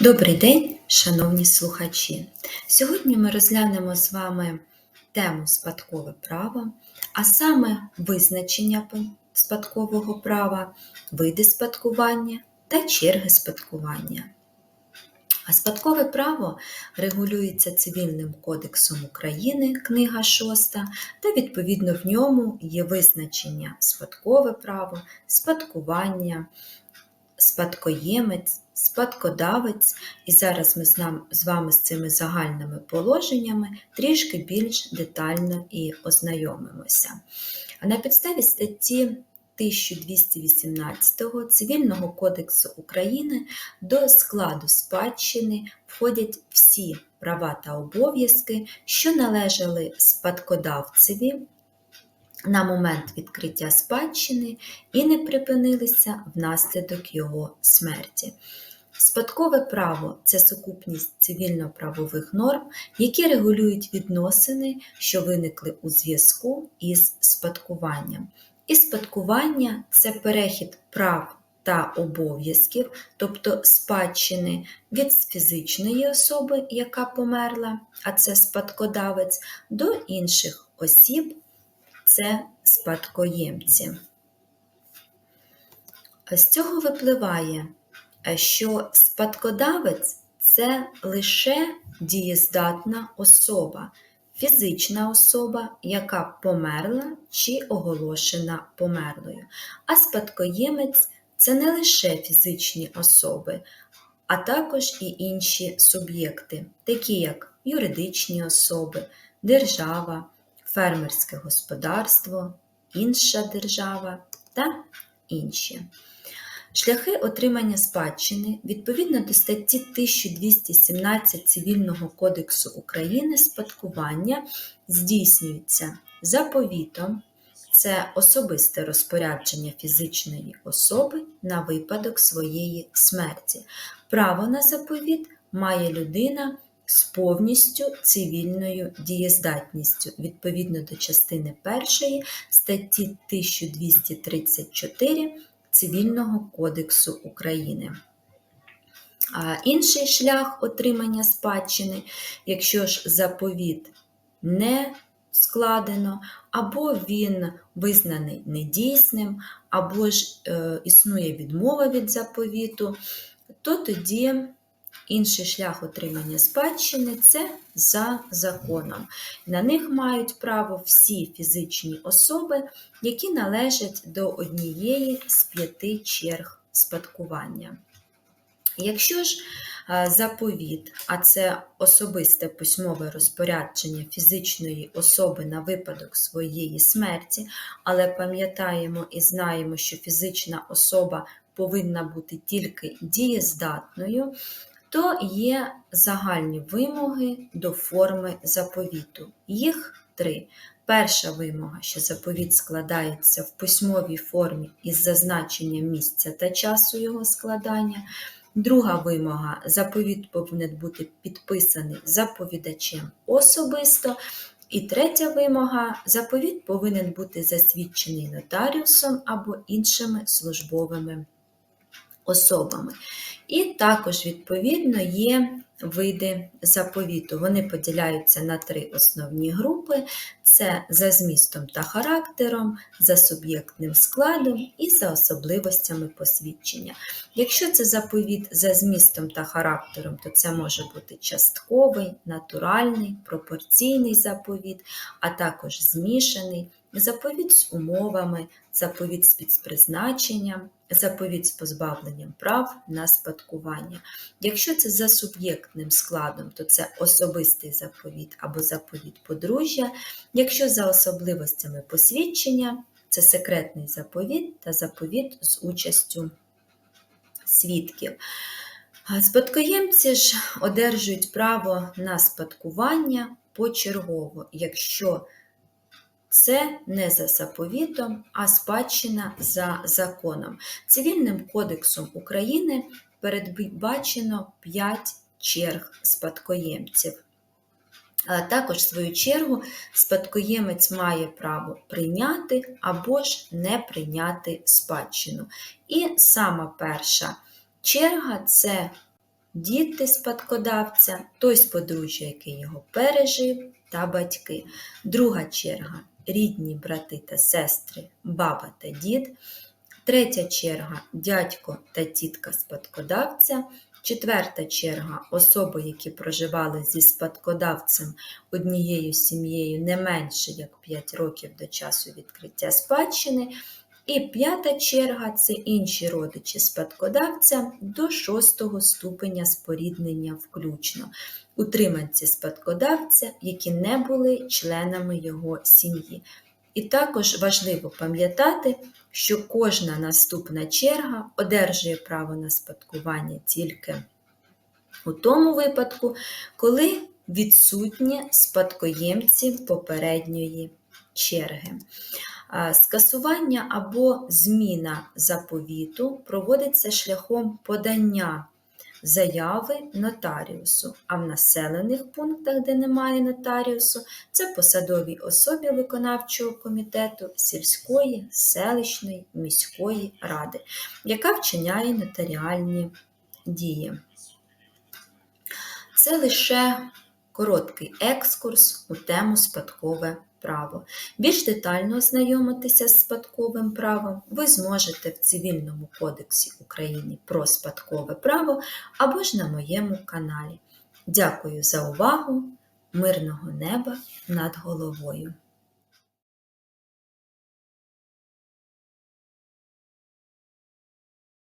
Добрий день, шановні слухачі! Сьогодні ми розглянемо з вами тему спадкове право, а саме визначення спадкового права, види спадкування та черги спадкування. А спадкове право регулюється Цивільним кодексом України, книга 6, та відповідно в ньому є визначення спадкове право, спадкування, спадкоємець, спадкодавець, і зараз ми з, вами з цими загальними положеннями трішки більш детально і ознайомимося. А на підставі статті 1218 Цивільного кодексу України до складу спадщини входять всі права та обов'язки, що належали спадкодавцеві на момент відкриття спадщини і не припинилися внаслідок його смерті. Спадкове право це сукупність цивільно-правових норм, які регулюють відносини, що виникли у зв'язку із спадкуванням. І спадкування це перехід прав та обов'язків, тобто спадщини від фізичної особи, яка померла, а це спадкодавець, до інших осіб, це спадкоємці. З цього випливає, що спадкодавець це лише дієздатна особа, фізична особа, яка померла чи оголошена померлою. А спадкоємець це не лише фізичні особи, а також і інші суб'єкти, такі як юридичні особи, держава, фермерське господарство, інша держава та інші. Шляхи отримання спадщини відповідно до статті 1217 Цивільного кодексу України спадкування здійснюються заповітом, це особисте розпорядження фізичної особи на випадок своєї смерті. Право на заповіт має людина з повністю цивільною дієздатністю відповідно до частини 1 статті 1234 Цивільного кодексу України. А Інший шлях отримання спадщини, якщо ж заповіт не складено, або він визнаний недійсним, або ж е, існує відмова від заповіту, то тоді інший шлях отримання спадщини це за законом. На них мають право всі фізичні особи, які належать до однієї з п'яти черг спадкування. Якщо ж заповіт, а це особисте письмове розпорядження фізичної особи на випадок своєї смерті, але пам'ятаємо і знаємо, що фізична особа повинна бути тільки дієздатною, то є загальні вимоги до форми заповіту. Їх три. Перша вимога, що заповіт складається в письмовій формі із зазначенням місця та часу його складання. Друга вимога заповіт повинен бути підписаний заповідачем особисто. І третя вимога заповіт повинен бути засвідчений нотаріусом або іншими службовими особами. І також, відповідно, є види заповіту. Вони поділяються на три основні групи: це за змістом та характером, за суб'єктним складом і за особливостями посвідчення. Якщо це заповіт за змістом та характером, то це може бути частковий, натуральний, пропорційний заповіт, а також змішаний, заповіт з умовами, заповіт з підпризначенням, заповіт з позбавленням прав на спадкування. Якщо це за суб'єктним складом, то це особистий заповіт або заповіт подружжя. Якщо за особливостями посвідчення, це секретний заповіт та заповіт з участю свідків. Спадкоємці ж одержують право на спадкування почергово, якщо це не за заповітом, а спадщина за законом. Цивільним кодексом України передбачено 5 черг спадкоємців. Також, в свою чергу, спадкоємець має право прийняти або ж не прийняти спадщину. І сама перша черга це діти спадкодавця, той з подружжя, який його пережив, та батьки. Друга черга рідні брати та сестри, баба та дід. Третя черга дядько та тітка спадкодавця. Четверта черга особи, які проживали зі спадкодавцем однією сім'єю не менше як 5 років до часу відкриття спадщини. І п'ята черга це інші родичі спадкодавця до шостого ступеня споріднення включно, утриманці спадкодавця, які не були членами його сім'ї. І також важливо пам'ятати, що кожна наступна черга одержує право на спадкування тільки у тому випадку, коли відсутні спадкоємці попередньої черги. Скасування або зміна заповіту проводиться шляхом подання заяви нотаріусу, а в населених пунктах, де немає нотаріусу, це посадовій особі виконавчого комітету сільської, селищної, міської ради, яка вчиняє нотаріальні дії. Це лише короткий екскурс у тему спадкове право. Більш детально ознайомитися з спадковим правом ви зможете в Цивільному кодексі України про спадкове право або ж на моєму каналі. Дякую за увагу! Мирного неба над головою!